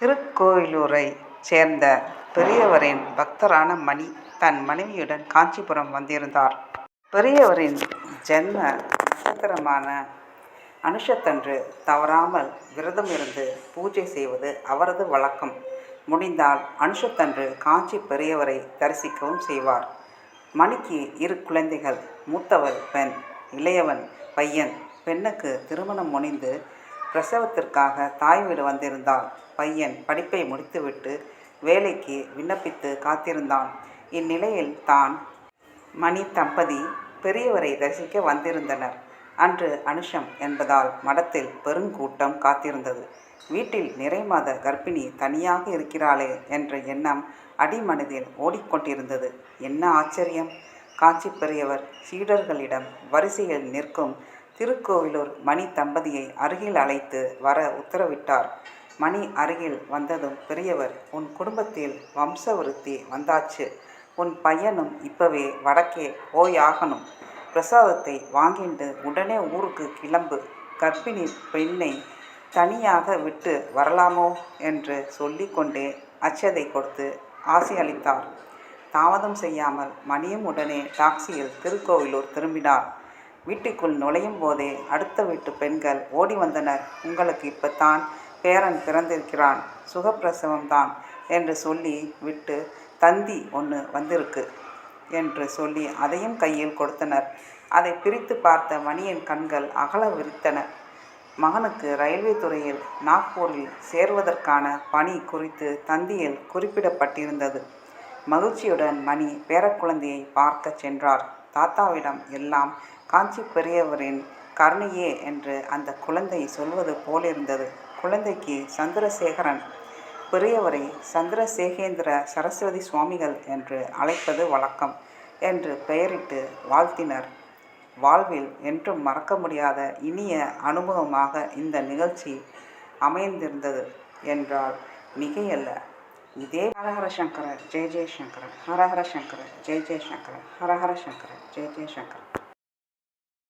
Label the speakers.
Speaker 1: திருக்கோயிலூரை சேர்ந்த பெரியவரின் பக்தரான மணி தன் மனைவியுடன் காஞ்சிபுரம் வந்திருந்தார். பெரியவரின் ஜென்ம நட்சத்திரமான அனுஷத்தன்று தவறாமல் விரதம் இருந்து பூஜை செய்வது அவரது வழக்கம். முடிந்தால் அனுஷத்தன்று காஞ்சி பெரியவரை தரிசிக்கவும் செய்வார். மணிக்கு இரு குழந்தைகள். மூத்தவள் பெண். இளையவன் பையன். பெண்ணுக்கு திருமணம் முடிந்து பிரசவத்திற்காக தாய் வீடு வந்திருந்தாள். பையன் படிப்பை முடித்துவிட்டு வேலைக்கு விண்ணப்பித்து காத்திருந்தான். இந்நிலையில் தான் மணி தம்பதி பெரியவரை தரிசிக்க வந்திருந்தனர். அன்று அனுஷம் என்பதால் மடத்தில் பெருங்கூட்டம் காத்திருந்தது. வீட்டில் நிறைமாத கர்ப்பிணி தனியாக இருக்கிறாளே என்ற எண்ணம் அடிமனதில் ஓடிக்கொண்டிருந்தது. என்ன ஆச்சரியம்! காஞ்சி பெரியவர் சீடர்களிடம் வரிசையில் நிற்கும் திருக்கோவிலூர் மணி தம்பதியை அருகில் அழைத்து வர உத்தரவிட்டார். மணி அருகில் வந்ததும் பெரியவர் உன் குடும்பத்தில் வம்சவருத்தி வந்தாச்சு. உன் பையனும் இப்பவே வடக்கே போயாகணும். பிரசாதத்தை வாங்கிண்டு உடனே ஊருக்கு கிளம்பு. கர்ப்பிணி பெண்ணை தனியாக விட்டு வரலாமோ என்று சொல்லிக்கொண்டே கொண்டே கொடுத்து ஆசி அளித்தார். தாமதம் செய்யாமல் மணியும் உடனே டாக்ஸியில் திருக்கோவிலூர் திரும்பினார். வீட்டுக்குள் நுழையும் போதே அடுத்த வீட்டு பெண்கள் ஓடி வந்தனர். உங்களுக்கு இப்பத்தான் பேரன் பிறந்திருக்கிறான். சுகப்பிரசவம்தான் என்று சொல்லி விட்டு தந்தி ஒன்று வந்திருக்கு என்று சொல்லி அதையும் கையில் கொடுத்தனர். அதை பிரித்து பார்த்த மணியின் கண்கள் அகல விரித்தன. மகனுக்கு ரயில்வே துறையில் நாக்பூரில் சேர்வதற்கான பணி குறித்து தந்தியில் குறிப்பிடப்பட்டிருந்தது. மகிழ்ச்சியுடன் மணி பேரக்குழந்தையை பார்க்கச் சென்றார். தாத்தாவிடம் எல்லாம் காஞ்சி பெரியவரின் கருணையே என்று அந்த குழந்தை சொல்வது போலிருந்தது. குழந்தைக்கு சந்திரசேகரன். பெரியவரை சந்திரசேகேந்திர சரஸ்வதி சுவாமிகள் என்று அழைப்பது வழக்கம் என்று பெயரிட்டு வாழ்த்தினர். வாழ்வில் என்றும் மறக்க முடியாத இனிய அனுபவமாக இந்த நிகழ்ச்சி அமைந்திருந்தது என்றால் மிகையல்ல. ఇదే హరహర శంకర జయ జయ శంకర హరహర శంకర జయ జయ శంకర హరహర శంకర జయ జయ శంకర.